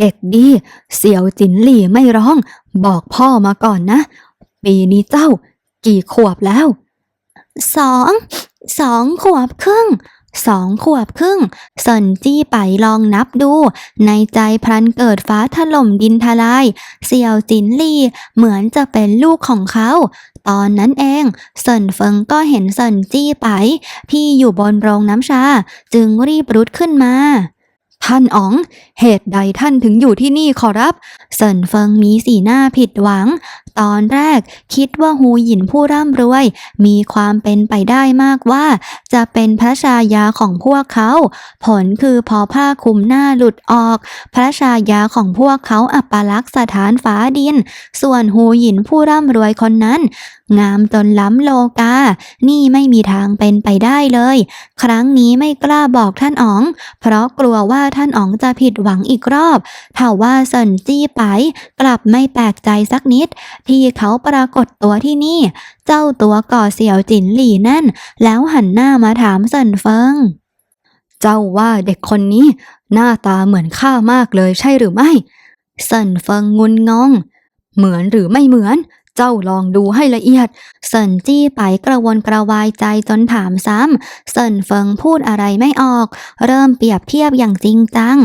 เด็กดี เสี่ยวจินหลี่ไม่ร้อง บอกพ่อมาก่อนนะ ปีนี้เจ้า กี่ขวบแล้ว สอง สองขวบครึ่ง สองขวบครึ่งสนจี้ไปลองนับดู ในใจพลันเกิดฟ้าถล่มดินทลาย เสี่ยวจินลี่เหมือนจะเป็นลูกของเขา ตอนนั้นเองเซินเฟิงก็เห็นเซินจี้ไป ที่อยู่บนโรงน้ำชา จึงรีบรุดขึ้นมา ท่านอ๋อง เหตุใดท่านถึงอยู่ที่นี่ขอรับ เซินเฟิงมีสีหน้าผิดหวัง ตอนแรกคิดว่าฮูหยินผู้ร่ำรวย มีความเป็นไปได้มากว่า จะเป็นพระชายาของพวกเขา ผลคือพอผ้าคลุมหน้าหลุดออก พระชายาของพวกเขาอัปลักษณ์สถานฟ้าดิน ส่วนฮูหยินผู้ร่ำรวยคนนั้น งามจนล้ำโลกา นี่ไม่มีทางเป็นไปได้เลย ครั้งนี้ไม่กล้าบอกท่านอ๋อง เพราะกลัวว่าท่านอ๋องจะผิดหวังอีกรอบถ้าว่าเซินจี้ไป กลับไม่แปลกใจสักนิดที่เขาปรากฏตัวที่นี่ เจ้าตัวก่อเสี่ยวจินหลี่นั่น แล้วหันหน้ามาถามเซินเฟิง เจ้าว่าเด็กคนนี้ หน้าตาเหมือนข้ามากเลยใช่หรือไม่เซินเฟิงงุนงง เหมือนหรือไม่เหมือนเจ้าลองดูให้ละเอียด เซินจี้ไปกระวนกระวายใจจนถามซ้ำ เซินเฟิงพูดอะไรไม่ออก เริ่มเปรียบเทียบอย่างจริงจัง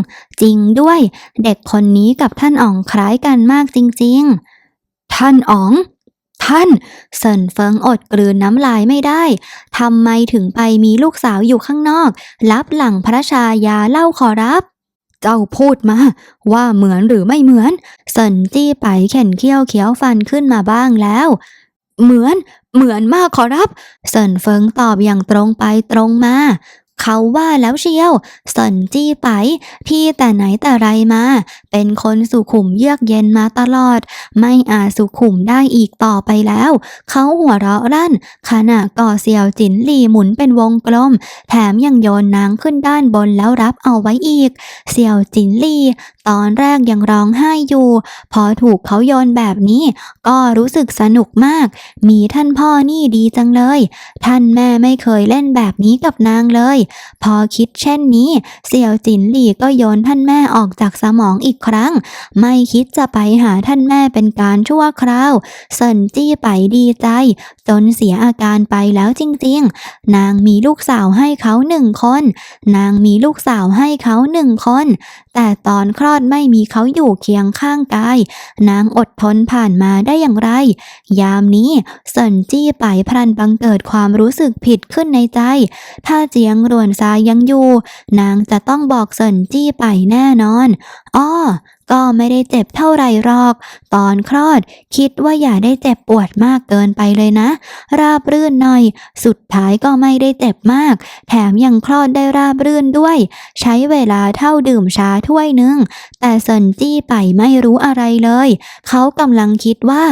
จริงด้วย เด็กคนนี้กับท่านอ๋องคล้ายกันมากจริง ๆ ท่านอ๋อง ท่านเซินเฟิงอดกลืนน้ำลายไม่ได้ทำไมถึงไปมีลูกสาวอยู่ข้างนอก รับหลังพระชายาเล่าขอรับเจ้าพูดมา ว่าเหมือนหรือไม่เหมือนเซินจี้ไปเข็นเขี้ยวเขียวฟันขึ้นมาบ้างแล้ว เหมือน เหมือนมากขอรับเซินเฟิงตอบอย่างตรงไปตรงมา เขาว่าแล้วเชียวสนจี้ไป พี่แต่ไหนแต่ไรมา เป็นคนสุขุมเยือกเย็นมาตลอด ไม่อาจสุขุมได้อีกต่อไปแล้ว เขาหัวเราะรั่น ขณะก่อเสี่ยวจินหลีหมุนเป็นวงกลม แถมยังโยนนางขึ้นด้านบนแล้วรับเอาไว้อีก เสี่ยวจินหลี ตอนแรกยังร้องไห้อยู่ พอถูกเขาโยนแบบนี้ ก็รู้สึกสนุกมาก มีท่านพ่อนี่ดีจังเลย ท่านแม่ไม่เคยเล่นแบบนี้กับนางเลย พอคิดเช่นนี้ เสี่ยวจินหลี่ก็โยนท่านแม่ออกจากสมองอีกครั้ง ไม่คิดจะไปหาท่านแม่เป็นการชั่วคราวเซินจี้ไปดีใจ จนเสียอาการไปแล้วจริงๆ นางมีลูกสาวให้เขาหนึ่งคน นางมีลูกสาวให้เขาหนึ่งคน แต่ตอนคลอดไม่มีเขาอยู่เคียงข้างกาย นางอดทนผ่านมาได้อย่างไร ยามนี้เซินจี้ไปพลันบังเกิดความรู้สึกผิดขึ้นในใจ ถ้าเจียงรวนซายังอยู่ นางจะต้องบอกเซินจี้ไปแน่นอน อ้อ ก็ไม่ได้เจ็บเท่าไรหรอก ตอนคลอดคิดว่าอย่าได้เจ็บปวดมากเกินไปเลยนะ ราบรื่นหน่อย สุดท้ายก็ไม่ได้เจ็บมาก แถมยังคลอดได้ราบรื่นด้วย ใช้เวลาเท่าดื่มชาถ้วยหนึง แต่เซินจี้ไปไม่รู้อะไรเลย เขากำลังคิดว่า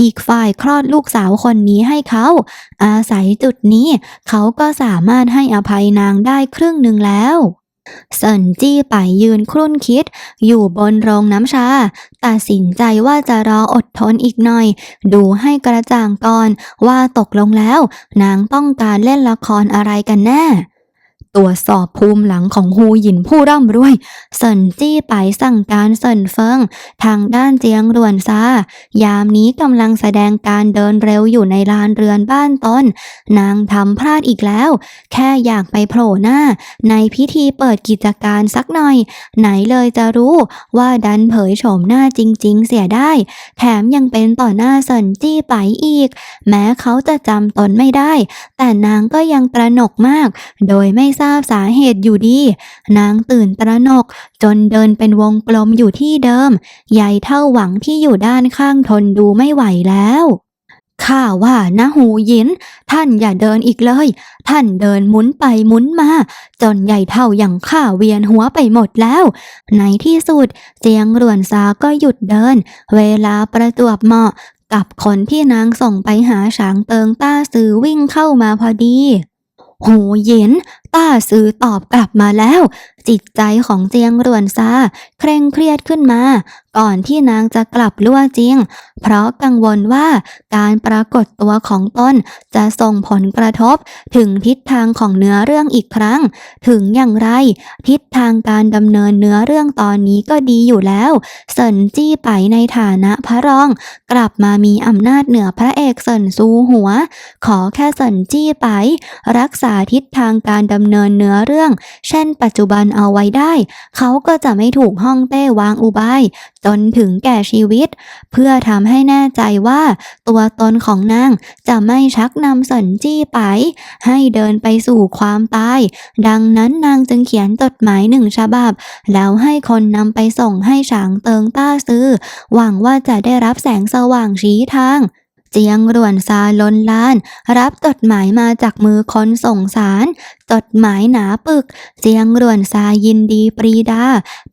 อีกฝ่ายคลอดลูกสาวคนนี้ให้เขา อาศัยจุดนี้ เขาก็สามารถให้อภัยนางได้ครึ่งหนึ่งแล้ว เซินจี้ไปยืนครุ่นคิด อยู่บนโรงน้ำชา ตัดสินใจว่าจะรออดทนอีกหน่อย ดูให้กระจ่างก่อนว่าตกลงแล้ว นางต้องการเล่นละครอะไรกันแน่ ตรวจสอบภูมิหลังของฮูหยินผู้ร่ำรวยเซินจี้ไปสั่งการเซินเฟิง ทางด้านเจียงรวนซายามนี้กำลังแสดงการเดินเร็วอยู่ในลานเรือนบ้านตนนางทำพลาดอีกแล้ว แค่อยากไปโผล่หน้า ในพิธีเปิดกิจการสักหน่อย ไหนเลยจะรู้ว่าดันเผยโฉมหน้าจริง ๆ เสียได้ แถมยังเป็นต่อหน้าเซินจี้ไปอีก แม้เขาจะจำตนไม่ได้ แต่นางก็ยังตระหนกมาก โดยไม่ทราบสาเหตุอยู่ดี นางตื่นตระหนก จนเดินเป็นวงกลมอยู่ที่เดิม ใหญ่เท่าหวังที่อยู่ด้านข้างทนดูไม่ไหวแล้วข้าว่านะหูยิน ท่านอย่าเดินอีกเลย ท่านเดินหมุนไปหมุนมา จนใหญ่เท่าอย่างข้าเวียนหัวไปหมดแล้ว ในที่สุดเจียงรวนซาก็หยุดเดิน เวลาประจวบเหมาะ กับคนที่นางส่งไปหาฉางเติงต้าซือวิ่งเข้ามาพอดีโหเย็น ต้าซื้อตอบกลับมาแล้ว จิตใจของเจียงรวนซาเคร่งเครียดขึ้นมา ก่อนที่นางจะกลับลั่วจริง เพราะกังวลว่าการปรากฏตัวของตนจะส่งผลกระทบถึงทิศทางของเนื้อเรื่องอีกครั้ง ถึงอย่างไร ทิศทางการดำเนินเนื้อเรื่องตอนนี้ก็ดีอยู่แล้วเซินจี้ไปในฐานะพระรอง กลับมามีอำนาจเหนือพระเอกเซินซูหัว ขอแค่เซินจี้ไป รักษาทิศทางการดำเนินเนื้อเรื่อง เช่น ปัจจุบันเอาไว้ได้ เขาก็จะไม่ถูกห้องเต้วางอุบาย จนถึงแก่ชีวิต เพื่อทำให้แน่ใจว่า ตัวตนของนางจะไม่ชักนำสนจี้ไป ให้เดินไปสู่ความตาย ดังนั้นนางจึงเขียนจดหมายหนึ่งฉบับ แล้วให้คนนำไปส่งให้ฉางเติงต้าซื้อ หวังว่าจะได้รับแสงสว่างชี้ทาง เจียงรวนซาลนลาน รับจดหมายมาจากมือคนส่งสารจดหมายหนาปึก เจียงรวนซายินดีปรีดา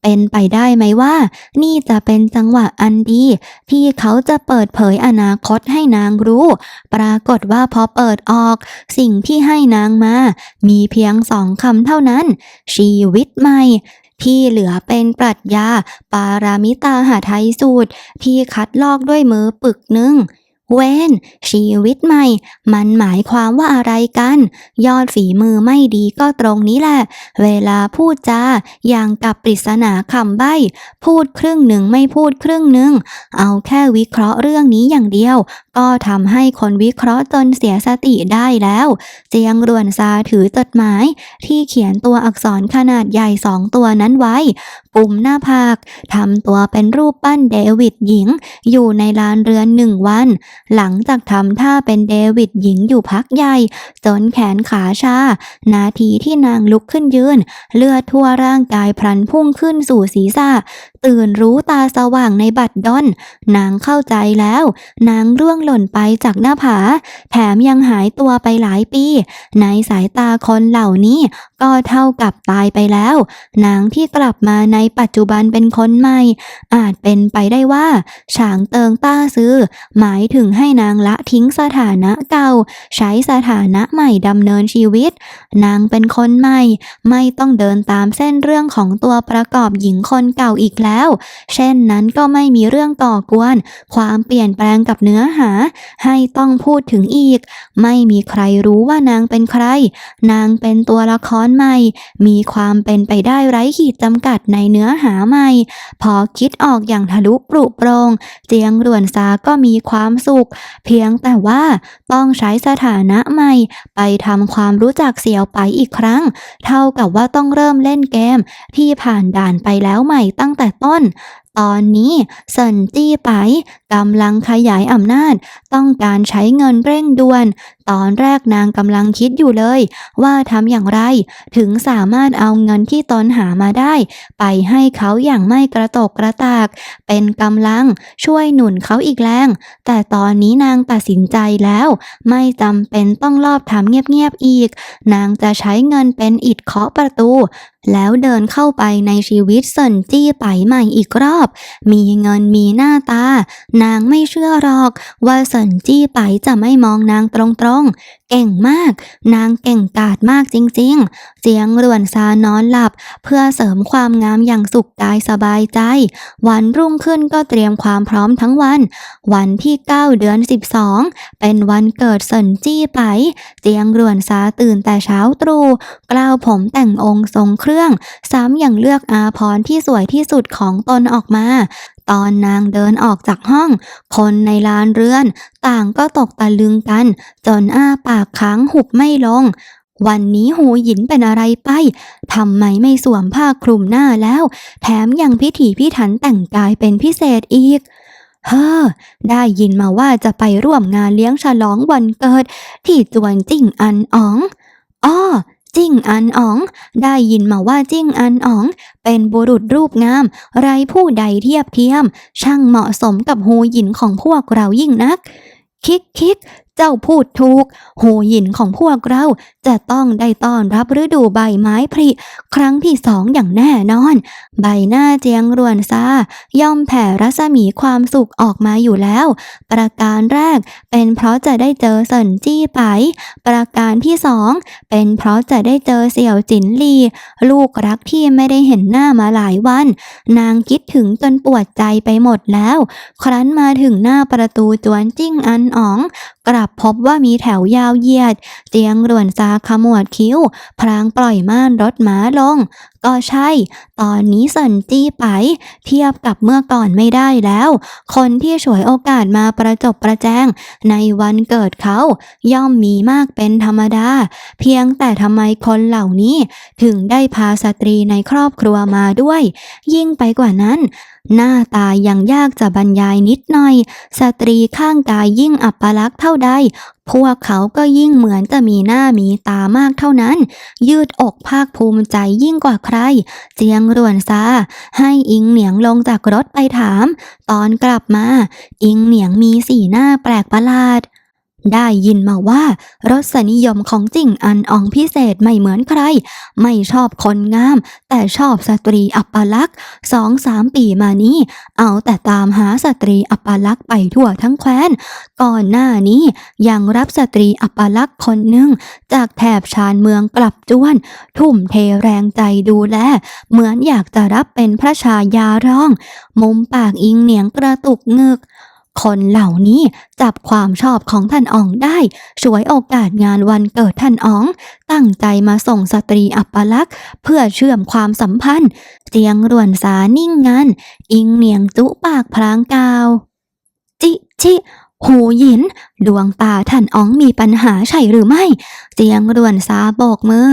เป็นไปได้ไหมว่า นี่จะเป็นจังหวะอันดี ที่เขาจะเปิดเผยอนาคตให้นางรู้ ปรากฏว่าพอเปิดออก สิ่งที่ให้นางมา มีเพียงสองคำเท่านั้น ชีวิตใหม่ที่เหลือเป็นปรัชญา ปารามิตาหาไทยสูตร ที่คัดลอกด้วยมือปึกหนึ่ง เวนชีวิตใหม่ มันหมายความว่าอะไรกัน ยอดฝีมือไม่ดีก็ตรงนี้แหละ เวลาพูดจาอย่างกับปริศนาคำใบ้ พูดครึ่งหนึ่งไม่พูดครึ่งหนึ่ง เอาแค่วิเคราะห์เรื่องนี้อย่างเดียว ก็ทำให้คนวิเคราะห์จนเสียสติได้แล้ว เจียงรวนซาถือจดหมาย ที่เขียนตัวอักษรขนาดใหญ่สองตัวนั้นไว้ปุ่มหน้าผากทำตัวเป็นรูปปั้นเดวิดหญิง อยู่ในลานเรือนหนึ่งวันหลังจากทำท่าเป็นเดวิดหญิงอยู่พักใหญ่จนแขนขาชา นาทีที่นางลุกขึ้นยืน เลือดทั่วร่างกายพลันพุ่งขึ้นสู่ศีรษะตื่นรู้ตาสว่างในบัดดอน นางเข้าใจแล้ว นางร่วงหล่นไปจากหน้าผา แถมยังหายตัวไปหลายปี ในสายตาคนเหล่านี้ก็เท่ากับตายไปแล้ว นางที่กลับมาในปัจจุบันเป็นคนใหม่ อาจเป็นไปได้ว่า ฉางเติงต้าซื้อ หมายถึงให้นางละทิ้งสถานะเก่า ใช้สถานะใหม่ดำเนินชีวิต นางเป็นคนใหม่ ไม่ต้องเดินตามเส้นเรื่องของตัวประกอบหญิงคนเก่าอีกแล้วเช่นนั้นก็ไม่มีเรื่องก่อกวน ความเปลี่ยนแปลงกับเนื้อหา ให้ต้องพูดถึงอีก ไม่มีใครรู้ว่านางเป็นใคร นางเป็นตัวละครใหม่ มีความเป็นไปได้ไร้ขีดจำกัดในเนื้อหาใหม่ พอคิดออกอย่างทะลุปรุโปรง เจียงรวนซาก็มีความสุข เพียงแต่ว่าต้องใช้สถานะใหม่ ไปทำความรู้จักเสี่ยวไปอีกครั้ง เท่ากับว่าต้องเริ่มเล่นเกมที่ผ่านด่านไปแล้วใหม่ตั้งแต่ต้นตอนนี้เซินจี้ไปกำลังขยายอำนาจ ต้องการใช้เงินเร่งด่วน ตอนแรกนางกำลังคิดอยู่เลย ว่าทำอย่างไร ถึงสามารถเอาเงินที่ตนหามาได้ ไปให้เขาอย่างไม่กระตกกระตาก เป็นกำลังช่วยหนุนเขาอีกแรง แต่ตอนนี้นางตัดสินใจแล้ว ไม่จำเป็นต้องลอบทำเงียบๆอีก นางจะใช้เงินเป็นอิฐเคาะประตู แล้วเดินเข้าไปในชีวิตเซินจี้ไปใหม่อีกรอบมีเงินมีหน้าตา นางไม่เชื่อหรอก ว่าเซินจี้ไปจะไม่มองนางตรงๆ เก่งมาก นางเก่งกาจมากจริงๆ เสียงรวนซานอนหลับ เพื่อเสริมความงามอย่างสุขกายสบายใจ วันรุ่งขึ้นก็เตรียมความพร้อมทั้งวัน วันที่ 9 เดือน 12 เป็นวันเกิดเซินจี้ไปเจียงรวนซาตื่นแต่เช้าตรู่กล้าวผมแต่งองค์ทรงเครื่อง ซ้ำอยังเลือกอาพรที่สวยที่สุดของตนออกมา ตอนนางเดินออกจากห้อง คนในลานเรือน ต่างก็ตกตะลึงกัน จนอ้าปากค้างหุบไม่ลง วันนี้หูหยินเป็นอะไรไปทำไมไม่สวมผ้าคลุมหน้าแล้ว แถมยังพิถีพิถันแต่งกายเป็นพิเศษอีกเฮ้อ ได้ยินมาว่าจะไปร่วมงานเลี้ยงฉลองวันเกิด ที่จวนจิ้งอันอ๋อง อ้อ จิ้งอันอ๋อง ได้ยินมาว่าจิ้งอันอ๋อง เป็นบุรุษรูปงาม ไรผู้ใดเทียบเทียม ช่างเหมาะสมกับหูหยินของพวกเรายิ่งนัก คิกคิกเจ้าพูดถูกหูหยินของพวกเรา จะต้องได้ต้อนรับฤดูใบไม้ผลิครั้งที่สองอย่างแน่นอน ใบหน้าเจียงรวนซาย่อมแผ่รัศมีความสุขออกมาอยู่แล้ว ประการแรกเป็นเพราะจะได้เจอเซินจี้ไป ประการที่สองเป็นเพราะจะได้เจอเสี่ยวจินลี ลูกรักที่ไม่ได้เห็นหน้ามาหลายวัน นางคิดถึงจนปวดใจไปหมดแล้ว ครั้นมาถึงหน้าประตูจวนจิ้งอันอ๋อง กลับพบว่ามีแถวยาวเหยียด เจียงรวนซาขมวดคิ้วพรางปล่อยม่านรถม้าลงก็ใช่ ตอนนี้สันจี้ไป เทียบกับเมื่อก่อนไม่ได้แล้ว คนที่ฉวยโอกาสมาประจบประแจง ในวันเกิดเขา ย่อมมีมากเป็นธรรมดา เพียงแต่ทำไมคนเหล่านี้ ถึงได้พาสตรีในครอบครัวมาด้วย ยิ่งไปกว่านั้น หน้าตายังยากจะบรรยายนิดหน่อย สตรีข้างกายยิ่งอัปลักษ์เท่าใดพวกเขาก็ยิ่งเหมือนจะมีหน้ามีตามากเท่านั้น ยืดอกภาคภูมิใจยิ่งกว่าใคร เจียงร่วนซาให้อิงเหนียงลงจากรถไปถาม ตอนกลับมา อิงเหนียงมีสีหน้าแปลกประหลาด ได้ยินมาว่ารสนิยมของจิ่งอันอองพิเศษไม่เหมือนใคร ไม่ชอบคนงาม แต่ชอบสตรีอัปลักษณ์สองสามปีมานี้ เอาแต่ตามหาสตรีอัปลักษณ์ไปทั่วทั้งแคว้น ก่อนหน้านี้ยังรับสตรีอัปลักษณ์คนหนึ่ง จากแถบชานเมืองกลับจวน ทุ่มเทแรงใจดูแล เหมือนอยากจะรับเป็นพระชายารอง มุมปากอิงเหนียงกระตุกเงึก คนเหล่านี้จับความชอบของท่านอ๋องได้ช่วยโอกาสงานวันเกิดท่านอ๋อง ตั้งใจมาส่งสตรีอัปลักษ์เพื่อเชื่อมความสัมพันธ์เจียงรวนสานิ่งงานอิงเหนียงจุปากพลางกาว จิ ชิ หูหยิน ดวงตาท่านอ๋องมีปัญหาใช่หรือไม่ เจียงรวนซาโบกมือ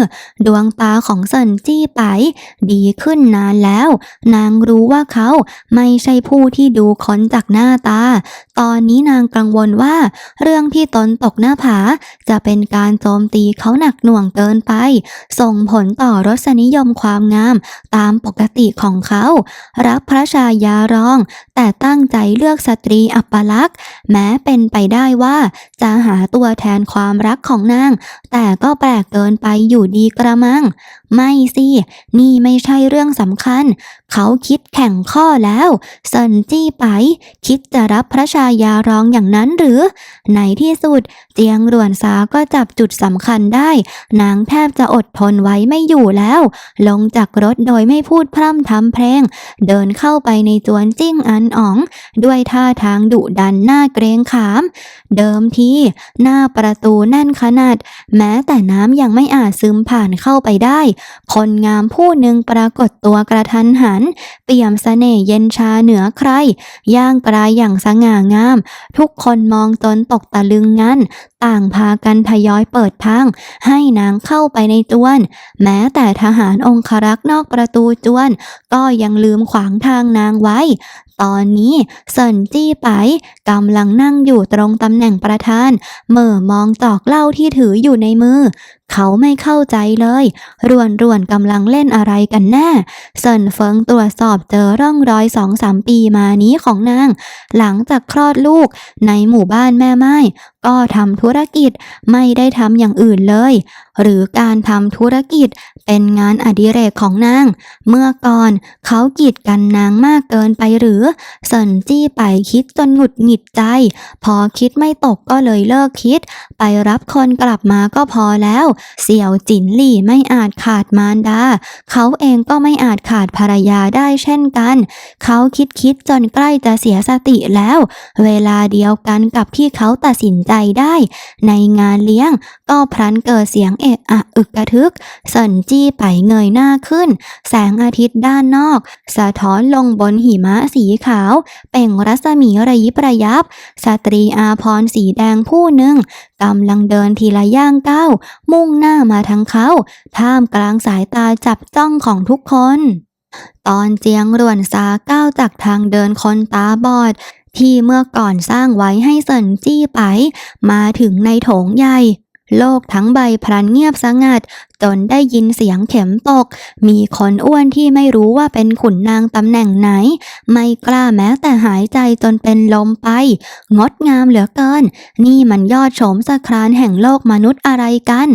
ดวงตาของเซินจี้ไป ดีขึ้นนานแล้ว นางรู้ว่าเขาไม่ใช่ผู้ที่ดูค้นจากหน้าตา ตอนนี้นางกังวลว่า เรื่องที่ตนตกหน้าผา จะเป็นการโจมตีเขาหนักหน่วงเกินไป ส่งผลต่อรสนิยมความงาม ตามปกติของเขา รักพระชายารอง แต่ตั้งใจเลือกสตรีอัปลักษณ์ แม้เป็นไปได้ว่าจะหาตัวแทนความรักของนาง แต่ก็แปลกเกินไปอยู่ดีกระมัง ไม่สิ นี่ไม่ใช่เรื่องสำคัญ เขาคิดแข่งข้อแล้วเซินจี้ไป คิดจะรับพระชายารองอย่างนั้นหรือ ในที่สุด เจียงรวนซาก็จับจุดสำคัญได้ นางแทบจะอดทนไว้ไม่อยู่แล้ว ลงจากรถโดยไม่พูดพร่ำทำเพลง เดินเข้าไปในจวนจิ้งอันอ๋อง ด้วยท่าทางดุดันหน้าเกรงขาม เดิิมที หน้าประตูแน่นขนาด แม้แต่น้ำยังไม่อาจซึมผ่านเข้าไปได้ คนงามผู้หนึ่งปรากฏตัวกระทันหัน เปี่ยมเสน่ห์เย็นชาเหนือใคร ย่างกลายอย่างสง่างาม ทุกคนมองจนตกตะลึงงันต่างพากันทยอยเปิดทางให้นางเข้าไปในจวน แม้แต่ทหารองครักษ์นอกประตูจวน ก็ยังลืมขวางทางนางไว้ ตอนนี้เซินจี้ไปกำลังนั่งอยู่ตรงตำแหน่งประธาน เหม่อมองจอกเหล้าที่ถืออยู่ในมือ เขาไม่เข้าใจเลย รวนรวนกำลังเล่นอะไรกันแน่เซินเฟิงตรวจสอบเจอร่องรอยสองสามปีมานี้ของนาง หลังจากคลอดลูกในหมู่บ้านแม่ไม้ก็ทำธุรกิจไม่ได้ทำอย่างอื่นเลย หรือการทำธุรกิจเป็นงานอดิเรกของนาง เมื่อก่อนเขากีดกันนางมากเกินไปหรือเซินจี้ไปคิดจนหงุดหงิดใจ พอคิดไม่ตกก็เลยเลิกคิด ไปรับคนกลับมาก็พอแล้ว เสี่ยวจินหลี่ไม่อาจขาดมารดา เขาเองก็ไม่อาจขาดภรรยาได้เช่นกัน เขาคิดคิดจนใกล้จะเสียสติแล้ว เวลาเดียวกันกับที่เขาตัดสินใจได้ ในงานเลี้ยงก็พลันเกิดเสียงเอะอะอึกกระทึกเซินจี้ไปเงยหน้าขึ้น แสงอาทิตย์ด้านนอก สะท้อนลงบนหิมะสีขาว เป่งรัศมีระยิบระยับ สตรีอาพรสีแดงผู้หนึ่งกำลังเดินทีละย่างก้าวมุ่งหน้ามาทางเขา ท่ามกลางสายตาจับจ้องของทุกคน ตอนเจียงรวนซาก้าวจากทางเดินคนตาบอด ที่เมื่อก่อนสร้างไว้ให้เซินจี้ไป มาถึงในโถงใหญ่ โลกทั้งใบพลันเงียบสงัด จนได้ยินเสียงเข็มตก มีคนอ้วนที่ไม่รู้ว่าเป็นขุนนางตำแหน่งไหน ไม่กล้าแม้แต่หายใจจนเป็นลมไป งดงามเหลือเกิน นี่มันยอดโฉมสครานแห่งโลกมนุษย์อะไรกัน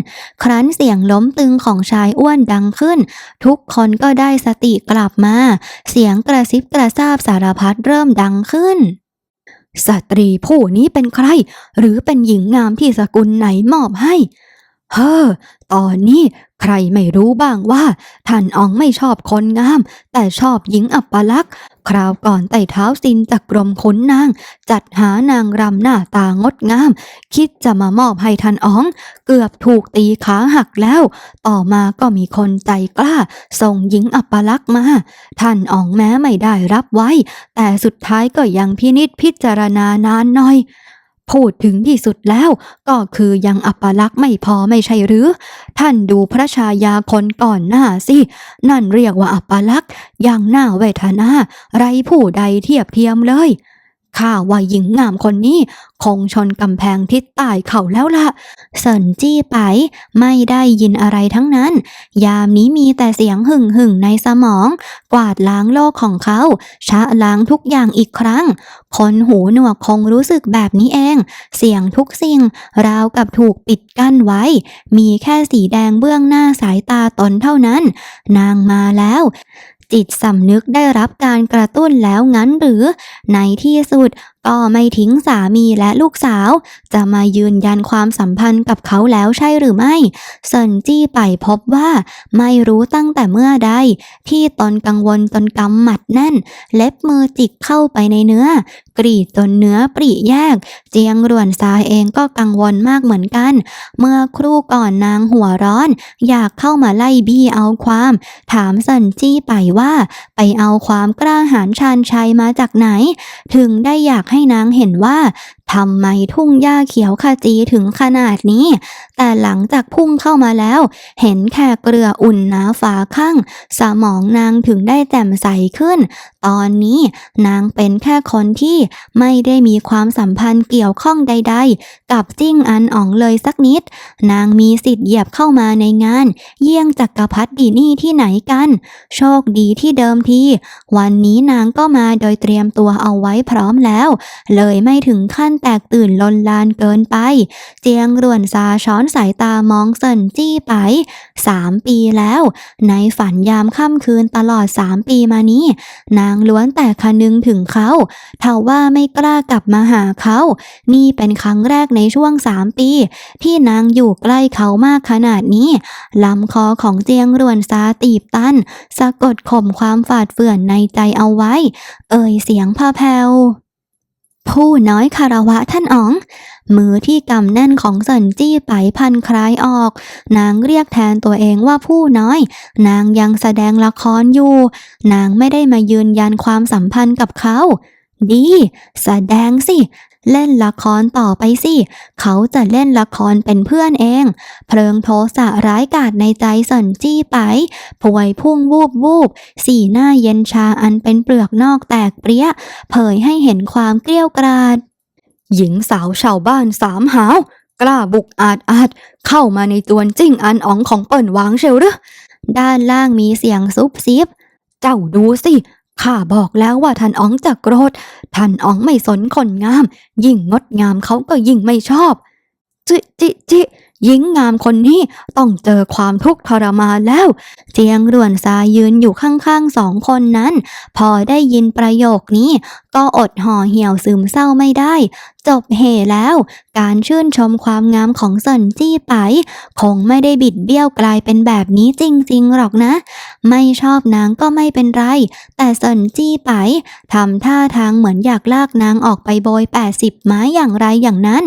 ครั้นเสียงล้มตึงของชายอ้วนดังขึ้น ทุกคนก็ได้สติกลับมา เสียงกระซิบกระซาบสารพัดเริ่มดังขึ้น สตรีผู้นี้เป็นใคร หรือเป็นหญิงงามที่สกุลไหนมอบให้ เฮ้อ ตอนนี้ใครไม่รู้บ้างว่า ท่านอองไม่ชอบคนงาม แต่ชอบหญิงอัปลักษณ์ คราวก่อนไต่เท้าซินจากกรมขุนนาง จัดหานางรำหน้าตางดงาม คิดจะมามอบให้ท่านอ๋อง เกือบถูกตีขาหักแล้ว ต่อมาก็มีคนใจกล้า ส่งหญิงอัปลักษ์มา ท่านอ๋องแม้ไม่ได้รับไว้ แต่สุดท้ายก็ยังพินิษพิจารณานานหน่อย พูดถึงที่สุดแล้ว ก็คือยังอัปลักษณ์ไม่พอไม่ใช่หรือ ท่านดูพระชายาคนก่อนหน้าสิ นั่นเรียกว่าอัปลักษณ์อย่างน่าเวทนา ไรผู้ใดเทียบเทียมเลย ข้าว่าหญิงงามคนนี้ คงชนกำแพงทิศใต้เขาแล้วล่ะเซินจี้ไป ไม่ได้ยินอะไรทั้งนั้น ยามนี้มีแต่เสียงหึ่งหึ่งในสมอง กวาดล้างโลกของเขา ชะล้างทุกอย่างอีกครั้ง คนหูหนวกคงรู้สึกแบบนี้เอง เสียงทุกสิ่ง ราวกับถูกปิดกั้นไว้ มีแค่สีแดงเบื้องหน้าสายตาตนเท่านั้น นางมาแล้ว จิตสำนึกได้รับการกระตุ้นแล้วงั้นหรือ ในที่สุด ก็ไม่ทิ้งสามีและลูกสาว จะมายืนยันความสัมพันธ์กับเขาแล้วใช่หรือไม่เซินจี้ไปพบว่า ไม่รู้ตั้งแต่เมื่อใด ที่ตนกังวลจนกำหมัดแน่น เล็บมือจิกเข้าไปในเนื้อ กรีดจนเนื้อปริแยก เจียงรวนซาเองก็กังวลมากเหมือนกัน เมื่อครู่ก่อนนางหัวร้อน อยากเข้ามาไล่บี้เอาความ ถามเซินจี้ไปว่า ไปเอาความกล้าหาญชาญชัยมาจากไหน ถึงได้อยากให้นางเห็นว่า ทำไมทุ่งหญ้าเขียวขจีถึงขนาดนี้ แต่หลังจากพุ่งเข้ามาแล้ว เห็นแค่เกลืออุ่นหนาฝาข้าง สมองนางถึงได้แจ่มใสขึ้น ตอนนี้นางเป็นแค่คนที่ไม่ได้มีความสัมพันธ์เกี่ยวข้องใด ๆ กับจิ้งอันอ๋องเลยสักนิด นางมีสิทธิ์เหยียบเข้ามาในงาน เยี่ยงจักรพรรดินี่ที่ไหนกัน โชคดีที่เดิมทีวันนี้นางก็มาโดยเตรียมตัวเอาไว้พร้อมแล้ว เลยไม่ถึงขั้นแตกตื่นลนลานเกินไป เจียงรวนซาช้อนสายตามองเซินจี้ไปสามปีแล้ว ในฝันยามค่ำคืนตลอดสามปีมานี้ นางล้วนแต่คนึงถึงเขาเท่าว่าไม่กล้ากลับมาหาเขา นี่เป็นครั้งแรกในช่วงสามปี ที่นางอยู่ใกล้เขามากขนาดนี้ลำคอของเจียงรวนซาตีบตันสะกดข่มความฝาดเฟื่อนในใจเอาไว้ เอ่ยเสียงพาแพว ผู้น้อยคารวะท่านอ๋อง มือที่กำแน่นของสันจี้ไปพันคลายออก นางเรียกแทนตัวเองว่าผู้น้อย นางยังแสดงละครอยู่ นางไม่ได้มายืนยันความสัมพันธ์กับเขา ดี แสดงสิ เล่นละครต่อไปสิ เขาจะเล่นละครเป็นเพื่อนเอง เพลิงโทสะร้ายกาจในใจเซินจี้ไปพวยพุ่งวูบวูบ สีหน้าเย็นชาอันเป็นเปลือกนอกแตกเปรี้ย เผยให้เห็นความเกลี้ยวกราด หญิงสาวชาวบ้านสามหาว กล้าบุกอาจอาจ เข้ามาในจวนจิ้งอันอ๋องของเปิ่นหวางเชียวหรือด้านล่างมีเสียงซุบซิบ เจ้าดูสิ ข้าบอกแล้วว่าท่านอ๋องจะโกรธ ท่านอ๋องไม่สนคนงาม ยิ่งงดงามเขาก็ยิ่งไม่ชอบ จิจิจิหญิงงามคนนี้ต้องเจอความทุกข์ทรมานแล้ว เจียงรวนซายืนอยู่ข้างๆสองคนนั้น พอได้ยินประโยคนี้ ก็อดห่อเหี่ยวซึมเศร้าไม่ได้ จบเหแล้ว การชื่นชมความงามของเซินจี้ไป คงไม่ได้บิดเบี้ยวกลายเป็นแบบนี้จริงๆหรอกนะ ไม่ชอบนางก็ไม่เป็นไร แต่เซินจี้ไปทำท่าทางเหมือนอยากลากนางออกไปโบย 80 ไม้อย่างไรอย่างนั้น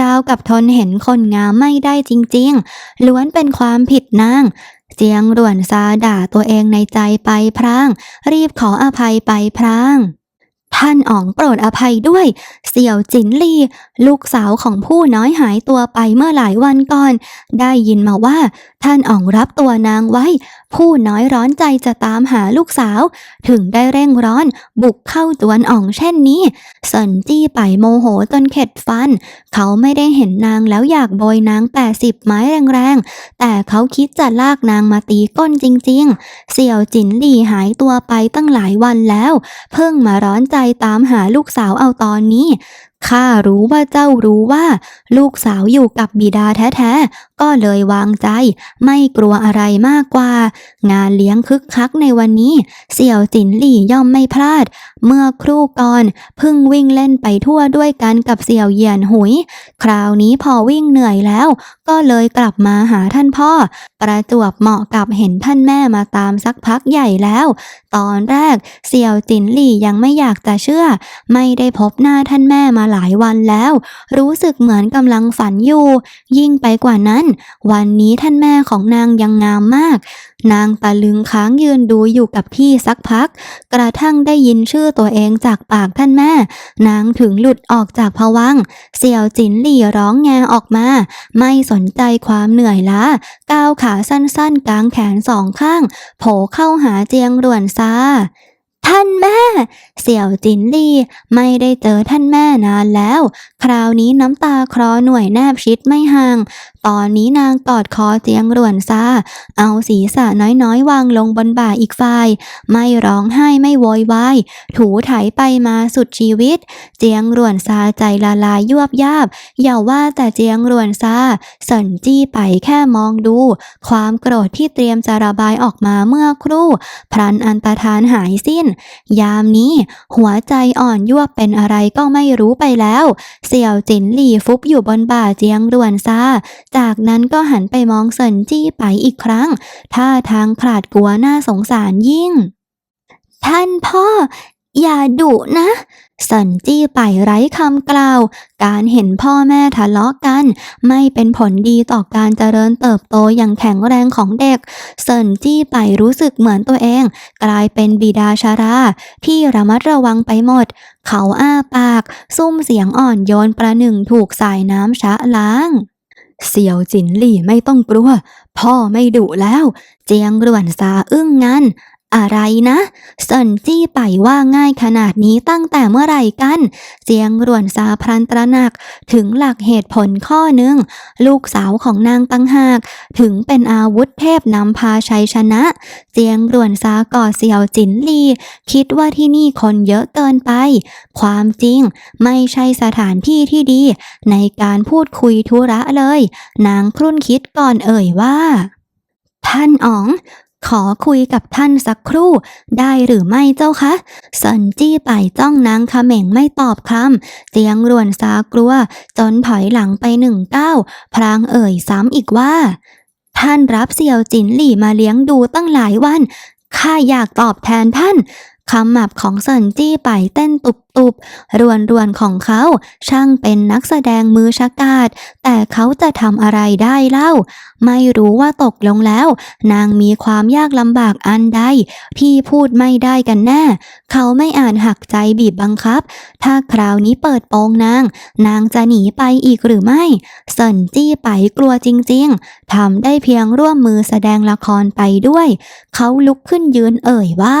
ราวกับทนเห็นคนงามไม่ได้จริงๆ ล้วนเป็นความผิดนางเจียงรวนซาด่าตัวเองในใจไปพราง รีบขออภัยไปพราง ท่านอ๋องโปรดอภัยด้วย เสี่ยวจินลี ลูกสาวของผู้น้อยหายตัวไปเมื่อหลายวันก่อน ได้ยินมาว่า ท่านอ๋องรับตัวนางไว้ ผู้น้อยร้อนใจจะตามหาลูกสาว ถึงได้เร่งร้อนบุกเข้าจวนอ๋องเช่นนี้เซินจี้ไปโมโหจนเข็ดฟัน เขาไม่ได้เห็นนางแล้วอยากโบยนางแปดสิบไม้แรงๆ แต่เขาคิดจะลากนางมาตีก้นจริง ๆ เสี่ยวจินลี่หายตัวไปตั้งหลายวันแล้ว เพิ่งมาร้อนใจตามหาลูกสาวเอาตอนนี้ ข้ารู้ว่าเจ้ารู้ว่า ลูกสาวอยู่กับบิดาแท้ๆ ก็เลยวางใจ ไม่กลัวอะไรมากกว่า งานเลี้ยงคึกคักในวันนี้ เสี่ยวจินหลี่ย่อมไม่พลาด เมื่อครู่ก่อนเพิ่งวิ่งเล่นไปทั่วด้วยกันกับเสี่ยวเหยียนหุย คราวนี้พอวิ่งเหนื่อยแล้ว ก็เลยกลับมาหาท่านพ่อ ประจวบเหมาะกับเห็นท่านแม่มาตามสักพักใหญ่แล้ว ตอนแรกเสี่ยวจินหลี่ยังไม่อยากจะเชื่อ ไม่ได้พบหน้าท่านแม่มาหลายวันแล้ว รู้สึกเหมือนกำลังฝันอยู่ ยิ่งไปกว่านั้น วันนี้ท่านแม่ของนางยังงามมาก นางตะลึงค้างยืนดูอยู่กับที่สักพัก กระทั่งได้ยินชื่อตัวเองจากปากท่านแม่ นางถึงหลุดออกจากภวังเสี่ยวจินหลี่ร้องแงออกมา ไม่สนใจความเหนื่อยล้าก้าวขาสั้นๆกลางแขนสองข้าง โผเข้าหาเจียงรวนซา ท่านแม่ เสี่ยวจินลี่ไม่ได้เจอท่านแม่นานแล้ว คราวนี้น้ำตาคลอหน่วยแนบชิดไม่ห่างตอนนี้นางกอดคอเจียงร่วนซาเอาศีรษะน้อยๆ วางลงบนบ่าอีกฝ่าย ไม่ร้องไห้ไม่โวยวาย ถูไถไปมาสุดชีวิต เจียงร่วนซาใจละลายยวบยาบ อย่าว่าแต่เจียงร่วนซาสินจี้ไปแค่มองดู ความโกรธที่เตรียมจะระบายออกมาเมื่อครู่พลันอันตรธานหายสิ้น ยามนี้หัวใจอ่อนยวบเป็นอะไรก็ไม่รู้ไปแล้ว เสี่ยวจินหลี่ฟุบอยู่บนบ่าเจียงร่วนซาจากนั้นก็หันไปมองเซินจี้ไปอีกครั้ง ท่าทางขลาดกลัวน่าสงสารยิ่ง ท่านพ่อ อย่าดุนะเซนจี้ไปไร้คำกล่าว การเห็นพ่อแม่ทะเลาะกัน ไม่เป็นผลดีต่อการเจริญเติบโตอย่างแข็งแรงของเด็กเซนจี้ไปรู้สึกเหมือนตัวเอง กลายเป็นบิดาชารา ที่ระมัดระวังไปหมด เขาอ้าปาก ซุ่มเสียงอ่อนโยนประหนึ่งถูกสายน้ำชะล้าง เสี่ยวจินหลี่ไม่ต้องกลัว พ่อไม่ดุแล้ว เจียงรวนซาอึ้งงัน อะไรนะเซินจี้ไปว่าง่ายขนาดนี้ตั้งแต่เมื่อไหร่กัน เจียงรวนซาพลันตระหนัก ถึงหลักเหตุผลข้อหนึ่ง ลูกสาวของนางตั้งหาก ถึงเป็นอาวุธเทพนำพาชัยชนะ เจียงรวนซากอเสี่ยวจินลี คิดว่าที่นี่คนเยอะเกินไป ความจริงไม่ใช่สถานที่ที่ดี ในการพูดคุยธุระเลย นางครุ่นคิดก่อนเอ่ยว่าท่านอ๋อง ขอคุยกับท่านสักครู่ ได้หรือไม่เจ้าคะสันจี้ไปจ้องนางเม่งไม่ตอบคำเสียงรวนซากลัว จนถอยหลังไปหนึ่งก้าวพรางเอ่ยซ้ำอีกว่า ท่านรับเสี่ยวจินหลี่มาเลี้ยงดูตั้งหลายวันข้าอยากตอบแทนท่าน คำหมับของเซินจี้ไปเต้นตุบตุบรวนรวนๆของเขาช่างเป็นนักแสดงมือชะกาดแต่เขาจะทำอะไรได้เล่า ไม่รู้ว่าตกลงแล้ว นางมีความยากลำบากอันใด ที่พูดไม่ได้กันแน่ เขาไม่อ่านหักใจบีบบังคับ ถ้าคราวนี้เปิดโปงนาง นางจะหนีไปอีกหรือไม่เซินจี้ไปกลัวจริงๆทำได้เพียงร่วมมือแสดงละครไปด้วย เขาลุกขึ้นยืนเอ่ยว่า